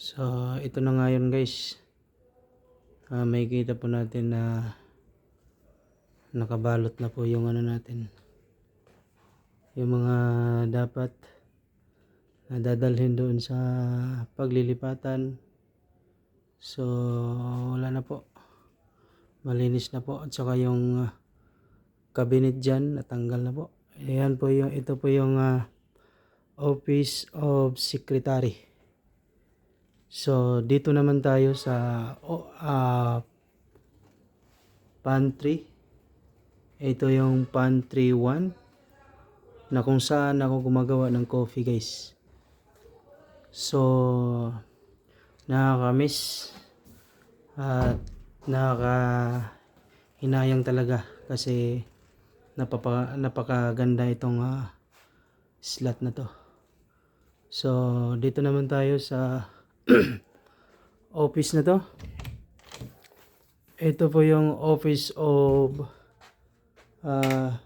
So, ito na nga yun guys. Ah, may kita po natin na nakabalot na po yung ano natin. Yung mga dapat na dadalhin doon sa paglilipatan. So, wala na po. Malinis na po. At saka yung ah, cabinet dyan, natanggal na po. Ayan po yung, ito po yung ah, Office of Secretary. So, dito naman tayo sa oh, ah, pantry. Ito yung pantry 1 na kung saan ako gumagawa ng coffee guys. So, nakakamiss at nakaka hinayang talaga kasi napapa, napakaganda itong ah, slot na to. So, dito naman tayo sa office na to. Ito po yung office of ah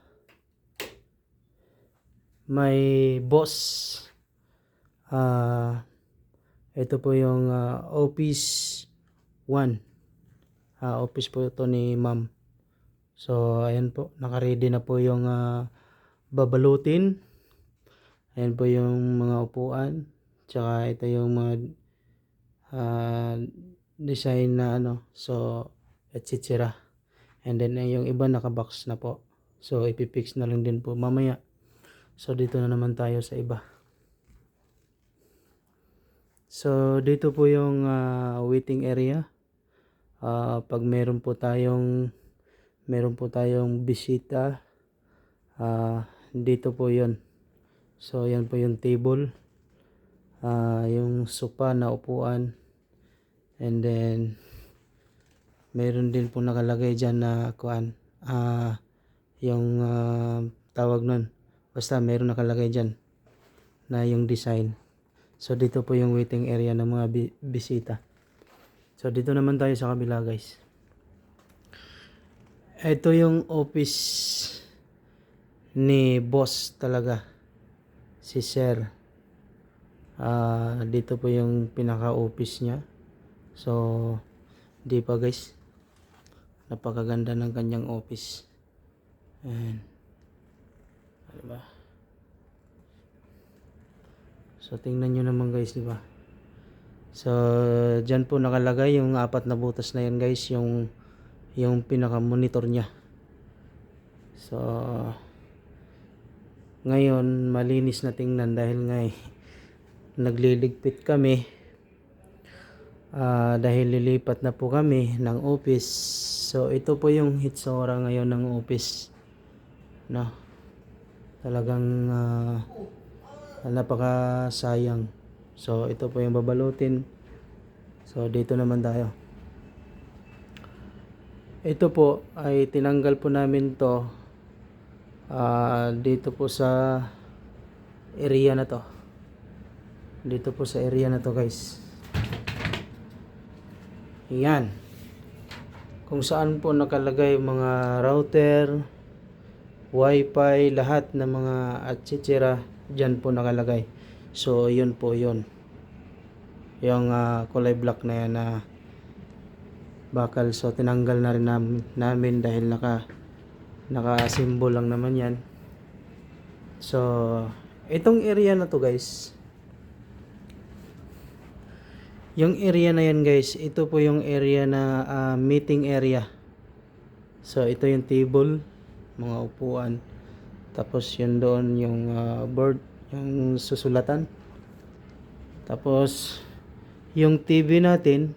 my boss. Ah ito po yung ah, office 1. Ah office po ito ni ma'am. So, ayan po. Naka-ready na po yung ah, babalutin. Ayan po yung mga upuan. Tsaka ito yung mga ah, design na ano. So, etc. And then eh, yung iba nakabox na po. So, ipipix na lang din po mamaya. So, dito na naman tayo sa iba. So, dito po yung ah, waiting area. Ah, pag meron po tayong meron po tayong bisita, ah, dito po yon So, yan po yung table. Ah, yung sofa na upuan. And then, meron din po nakalagay dyan na kuan. Ah, yung ah, tawag nun. Basta meron nakalagay dyan na yung design. So, dito po yung waiting area ng mga bi- bisita. So, dito naman tayo sa kabila guys. Ito yung office ni boss talaga. Si sir. Ah, dito po yung pinaka-office niya. So, di pa guys. Napakaganda ng kanyang office. Ayan. Ano ba? So, tingnan nyo naman guys, di ba? So, dyan po nakalagay yung apat na butas na yan guys, yung yung pinaka-monitor niya. So, ngayon, malinis na tingnan dahil nga eh, nagliligpit kami Ah, dahil lilipat na po kami ng office. So, ito po yung hitsura ngayon ng office. No? Talagang ah, napakasayang. So, ito po yung babalutin. So, dito naman tayo. Ito po ay tinanggal po namin to ah, dito po sa area na to. Dito po sa area na to guys. Yan. Kung saan po nakalagay mga router, wifi, lahat ng mga etc. Diyan po nakalagay. So, yun po yun. Yung ah, kulay black na yan na bakal. So, tinanggal na rin nam- namin dahil naka naka-symbol lang naman yan. So, itong area na to guys, yung area na yan guys, ito po yung area na ah, meeting area. So ito yung table, mga upuan. Tapos yun doon yung ah, board, yung susulatan. Tapos yung TV natin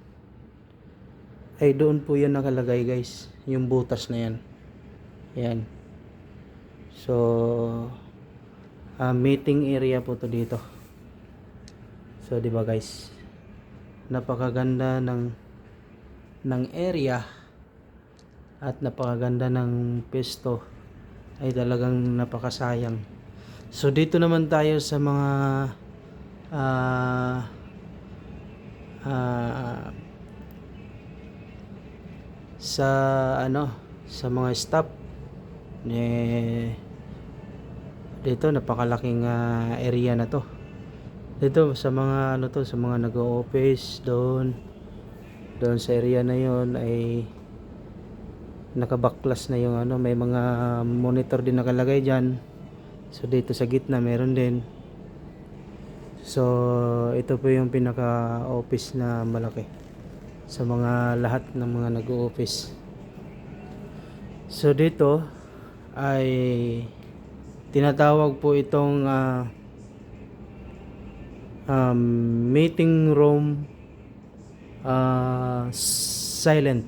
ay doon po yan nakalagay guys, yung butas na yan. Yan. So ah, meeting area po to dito. So 'di ba guys? Napakaganda ng ng area at napakaganda ng pesto ay talagang napakasayang. So dito naman tayo sa mga ah ah, sa ano sa mga staff eh dito napakalaking ah, area na to Dito sa mga ano to, sa mga nag-office doon doon sa area na yon ay nakabaklas na yung ano, may mga monitor din nakalagay diyan. So dito sa gitna meron din. So ito po yung pinaka office na malaki sa mga lahat ng mga nag-office. So dito ay tinatawag po itong ah, um, meeting room ah, silent.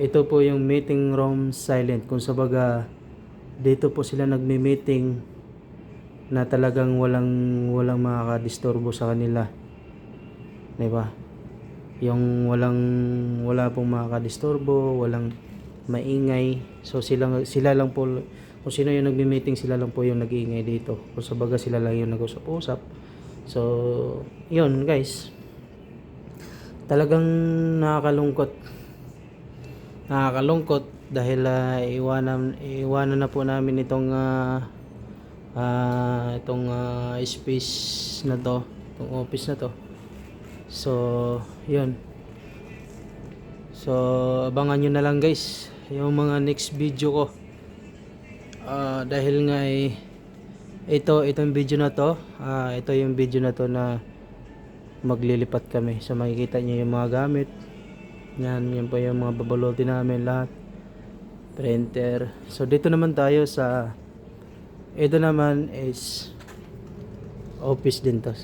Ito po yung meeting room silent. Kung sa baga, dito po sila nagme-meeting na talagang walang walang makakadisturbo sa kanila. 'Di ba? Yung walang wala pong makakadisturbo, walang maingay. So sila sila lang po kung sino yung nagme-meeting sila lang po yung nag-iingay dito. Kung sa baga sila lang yung nag-usap-usap. So, yun guys. Talagang nakakalungkot nakakalungkot dahil ah, iwanan iwanan na po namin itong ah, ah, itong ah, space na to, itong office na to. So, 'yun. So, abangan nyo na lang guys yung mga next video ko. Ah, dahil nga eh, ito itong video na to, ah, ito yung video na to na maglilipat kami. So makikita niyo yung mga gamit. Yan, yan po yung mga babalutin namin lahat. Printer. So dito naman tayo sa ito naman is office din to.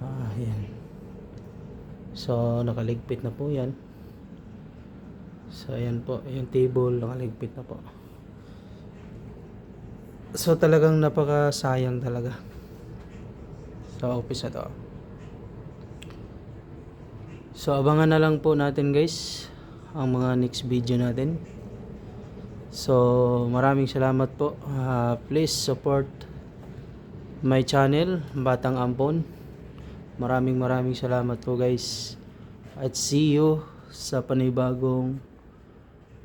Ah, yan. So nakaligpit na po yan. So ayan po, yung table nakaligpit na po. So talagang napakasayang talaga sa office na. So abangan na lang po natin guys ang mga next video natin. So maraming salamat po. Ah, please support my channel Batang Ampon. Maraming maraming salamat po guys. At see you sa panibagong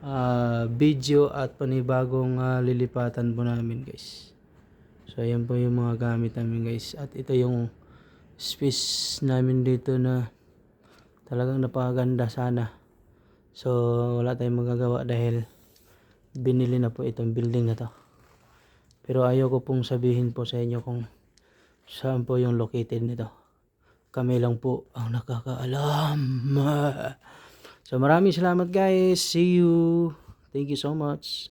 ah, video at panibagong ah, lilipatan po namin guys. So ayan po yung mga gamit namin guys. At ito yung space namin dito na talagang napakaganda sana. So wala tayong magagawa dahil binili na po itong building na to. Pero ayaw ko pong sabihin po sa inyo kung saan po yung located nito. Kami lang po ang nakakaalam. So maraming salamat guys. See you. Thank you so much.